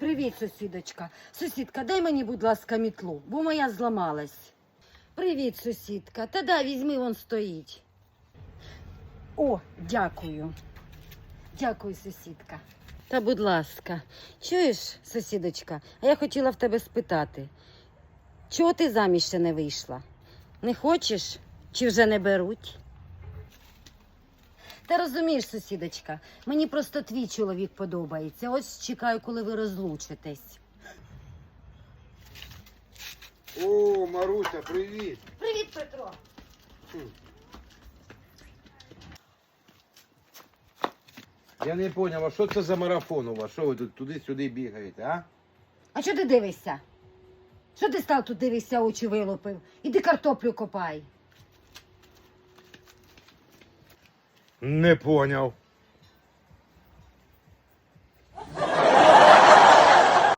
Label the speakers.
Speaker 1: Привіт, сусідочка. Сусідка, дай мені, будь ласка, мітлу, бо моя зламалась. Привіт, сусідка. Та дай, візьми, вон стоїть. О, дякую. Дякую, сусідка. Та будь ласка, чуєш, сусідочка, а я хотіла в тебе спитати, чого ти заміж ще не вийшла? Не хочеш чи вже не беруть? Та розумієш, сусідочка, мені просто твій чоловік подобається. Ось чекаю, коли ви розлучитесь.
Speaker 2: О, Маруся, привіт.
Speaker 1: Привіт, Петро.
Speaker 2: Я не зрозумів, а що це за марафон у вас? Що ви тут туди-сюди бігаєте, а?
Speaker 1: А що ти дивишся? Що ти став тут дивишся, очі вилупив? Іди картоплю копай.
Speaker 2: Не поняв.